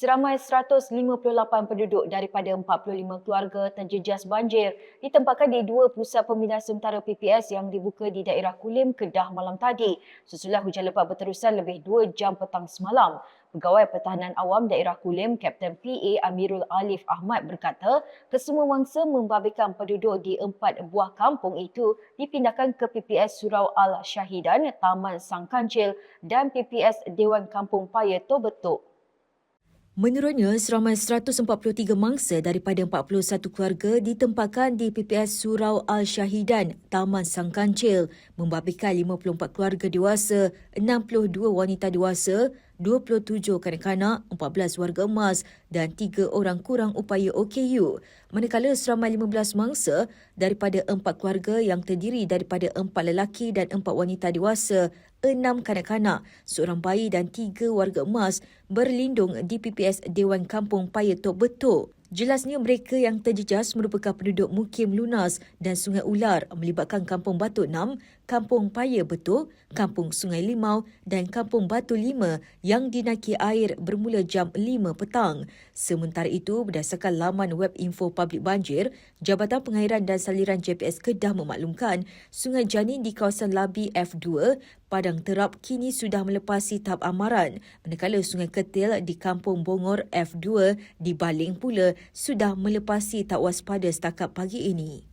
Seramai 158 penduduk daripada 45 keluarga terjejas banjir ditempatkan di dua pusat pembinaan sementara PPS yang dibuka di daerah Kulim, Kedah malam tadi. Susulan hujan lebat berterusan lebih 2 jam petang semalam. Pegawai Pertahanan Awam Daerah Kulim, Kapten PA Amirul Alif Ahmad berkata, kesemua mangsa membabitkan penduduk di empat buah kampung itu dipindahkan ke PPS Surau Al-Syahidan, Taman Sang Kancil dan PPS Dewan Kampung Paya Tobetuk. Menurutnya, seramai 143 mangsa daripada 41 keluarga ditempatkan di PPS Surau Al-Syahidan, Taman Sang Kancil, membabitkan 54 keluarga dewasa, 62 wanita dewasa, 27 kanak-kanak, 14 warga emas dan 3 orang kurang upaya OKU. Manakala seramai 15 mangsa daripada 4 keluarga yang terdiri daripada 4 lelaki dan 4 wanita dewasa, 6 kanak-kanak, seorang bayi dan 3 warga emas berlindung di PPS Dewan Kampung Paya Tok Betuk. Jelasnya mereka yang terjejas merupakan penduduk Mukim Lunas dan Sungai Ular melibatkan Kampung Batu 6, Kampung Paya Betuk, Kampung Sungai Limau dan Kampung Batu 5 yang dinaiki air bermula jam 5 petang. Sementara itu, berdasarkan laman web info Public Banjir, Jabatan Pengairan dan Saliran JPS Kedah memaklumkan Sungai Janin di kawasan Labi F2 Padang Terap kini sudah melepasi tahap amaran, manakala Sungai Ketil di Kampung Bongor F2 di Baling pula sudah melepasi tak waspada setakat pagi ini.